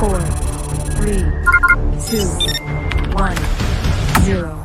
four, three, two, one, zero.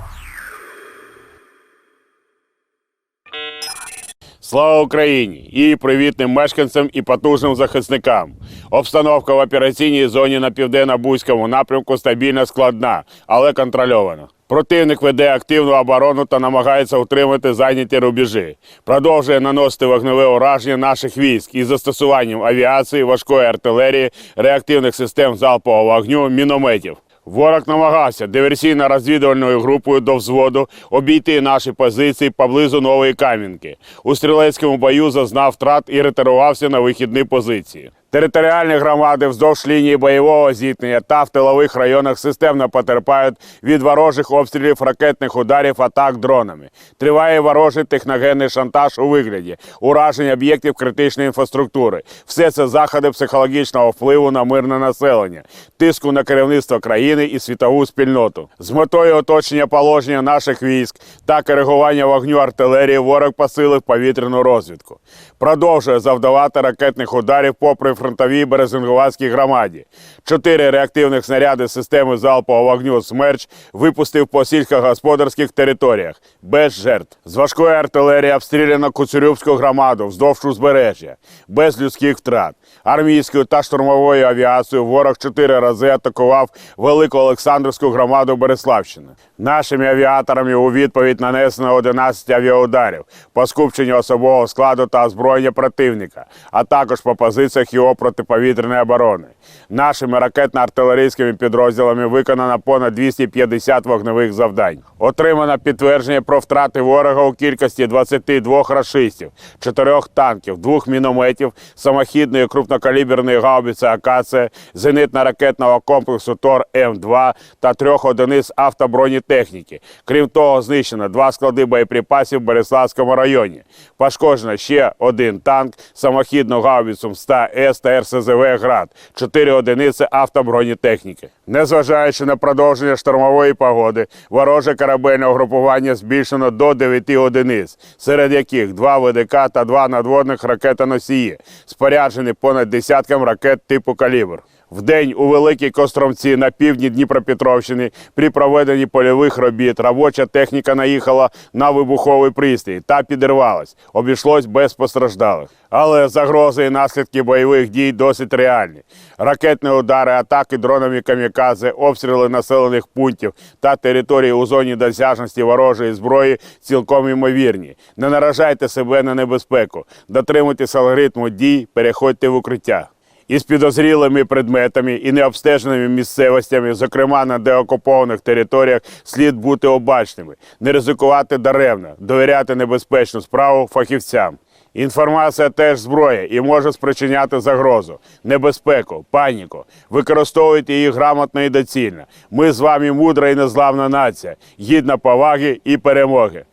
Слава Україні! І привітним мешканцям і потужним захисникам. Обстановка в операційній зоні на південно-бузькому напрямку стабільно складна, але контрольована. Противник веде активну оборону та намагається утримати зайняті рубежі. Продовжує наносити вогневе ураження наших військ із застосуванням авіації, важкої артилерії, реактивних систем залпового вогню, мінометів. Ворог намагався диверсійно-розвідувальною групою до взводу обійти наші позиції поблизу Нової Кам'янки. У стрілецькому бою зазнав втрат і ретирувався на вихідні позиції. Територіальні громади вздовж лінії бойового зіткнення та в тилових районах системно потерпають від ворожих обстрілів, ракетних ударів, атак дронами. Триває ворожий техногенний шантаж у вигляді ураження об'єктів критичної інфраструктури. Все це заходи психологічного впливу на мирне населення, тиску на керівництво країни і світову спільноту. З метою оточення положення наших військ та коригування вогню артилерії ворог посилив повітряну розвідку. Продовжує завдавати ракетних ударів по прифронтовій Березингуватській громаді. Чотири реактивних снаряди системи залпового вогню «Смерч» випустив по сільськогосподарських територіях без жертв. З важкої артилерії обстріляно Куцюрюбську громаду вздовж узбережжя, без людських втрат. Армійською та штурмовою авіацією ворог чотири рази атакував Велику Олександрівську громаду Береславщини. Нашими авіаторами у відповідь нанесено 11 авіаударів по скупченню особового складу та озброєння противника, а також по позиціях його протиповітряної оборони. Нашими ракетно-артилерійськими підрозділами виконано понад 250 вогневих завдань. Отримано підтвердження про втрати ворога у кількості 22 рашистів, 4 танків, 2 мінометів, самохідної крупнокаліберної гаубиці «Акація», зенитно-ракетного комплексу Тор М2 та трьох одиниць автобронетехніки. Крім того, знищено два склади боєприпасів в Береславському районі. Пошкоджено ще один танк, самохідну гаубицю МСТА-С та РСЗВ «Град», чотири одиниці автобронетехніки. Незважаючи на продовження штормової погоди, вороже корабельне угрупування збільшено до 9 одиниць, серед яких два ВДК та два надводних ракетоносії, споряджені понад десятком ракет типу «Калібр». Вдень у Великій Костромці на півдні Дніпропетровщини при проведенні польових робіт робоча техніка наїхала на вибуховий пристрій та підірвалась. Обійшлось без постраждалих. Але загрози і наслідки бойових дій досить реальні. Ракетні удари, атаки дронами камікадзе, обстріли населених пунктів та територій у зоні досяжності ворожої зброї цілком ймовірні. Не наражайте себе на небезпеку, дотримуйтесь алгоритму дій, переходьте в укриття із підозрілими предметами і необстеженими місцевостями, зокрема на деокупованих територіях, слід бути обачними, не ризикувати даремно, довіряти небезпечну справу фахівцям. Інформація теж зброя і може спричиняти загрозу, небезпеку, паніку. Використовуйте її грамотно і доцільно. Ми з вами мудра і незламна нація, гідна поваги і перемоги.